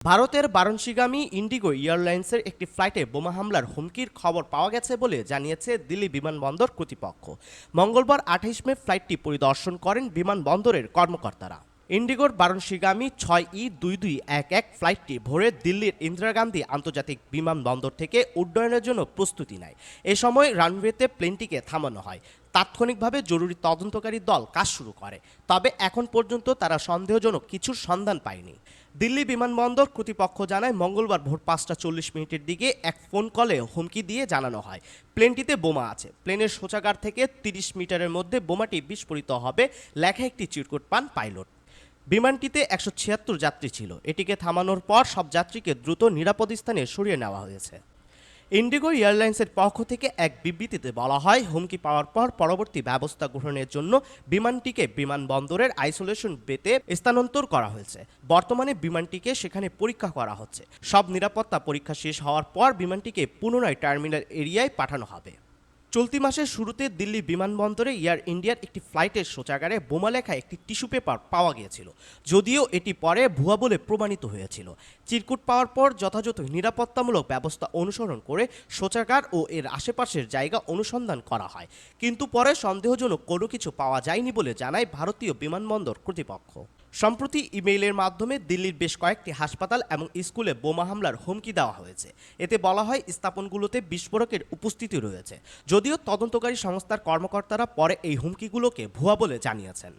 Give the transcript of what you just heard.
ভারতের বারাণসীগামী ইন্ডিগো এয়ারলাইন্সের একটি ফ্লাইটে বোমা হামলার হুমকির খবর পাওয়া গেছে বলে জানিয়েছে দিল্লি বিমানবন্দর কর্তৃপক্ষ। মঙ্গলবার আঠাইশ মে ফ্লাইটটি পরিদর্শন করেন বিমানবন্দরের কর্মকর্তারা। ইন্ডিগোর বারাণসীগামী ছয় ই দুই দুই এক এক ফ্লাইটটি ভোরে দিল্লির ইন্দিরা গান্ধী আন্তর্জাতিক বিমানবন্দর থেকে উড্ডয়নের জন্য প্রস্তুতি নেয়। এ সময় রানওয়েতে প্লেনটিকে থামানো হয়। তাৎক্ষণিকভাবে জরুরি তদন্তকারী দল কাজ শুরু করে। তবে এখন পর্যন্ত তারা সন্দেহজনক কিছুর সন্ধান পায়নি। দিল্লি বিমানবন্দর কর্তৃপক্ষ জানায়, মঙ্গলবার ভোর পাঁচটা চল্লিশ মিনিটের দিকে এক ফোন কলে হুমকি দিয়ে জানানো হয়। প্লেনটিতে বোমা আছে। প্লেনের শৌচাগার থেকে তিরিশ মিটারের মধ্যে বোমাটি বিস্ফোরিত হবে, লেখা একটি চিরকুট পান পাইলট। বিমানটিতে একশো ছিয়াত্তর যাত্রী ছিল। এটিকে থামানোর পর সব যাত্রীকে দ্রুত নিরাপদ স্থানে সরিয়ে নেওয়া হয়েছে। ইন্ডিগো এয়ারলাইন্সের পক্ষ থেকে এক বিবৃতিতে বলা হয়, হুমকি পাওয়ার পর পরবর্তী ব্যবস্থা গ্রহণের জন্য বিমানটিকে বিমানবন্দরের আইসোলেশন বেতে স্থানান্তর করা হয়েছে। বর্তমানে বিমানটিকে সেখানে পরীক্ষা করা হচ্ছে। সব নিরাপত্তা পরীক্ষা শেষ হওয়ার পর বিমানটিকে পুনরায় টার্মিনাল এরিয়ায় পাঠানো হবে। চলতি মাসের শুরুতে দিল্লি বিমানবন্দরে এয়ার ইন্ডিয়ার একটি ফ্লাইটের শৌচাগারে বোমা লেখা একটি টিস্যু পেপার পাওয়া গিয়েছিল, যদিও এটি পরে ভুয়া বলে প্রমাণিত হয়েছিল। চিরকুট পাওয়ার পর যথাযথ নিরাপত্তামূলক ব্যবস্থা অনুসরণ করে শৌচাগার ও এর আশেপাশের জায়গা অনুসন্ধান করা হয়। কিন্তু পরে সন্দেহজনক কোনো কিছু পাওয়া যায়নি বলে জানায় ভারতীয় বিমানবন্দর কর্তৃপক্ষ। সম্প্রতি ইমেইলের মাধ্যমে দিল্লির বেশ কয়েকটি হাসপাতাল এবং স্কুলে বোমা হামলার হুমকি দেওয়া হয়েছে। এতে বলা হয়, স্থাপনগুলোতে বিস্ফোরকের উপস্থিতি রয়েছে। যদিও তদন্তকারী সংস্থার কর্মকর্তারা পরে এই হুমকিগুলোকে ভুয়া বলে জানিয়েছেন।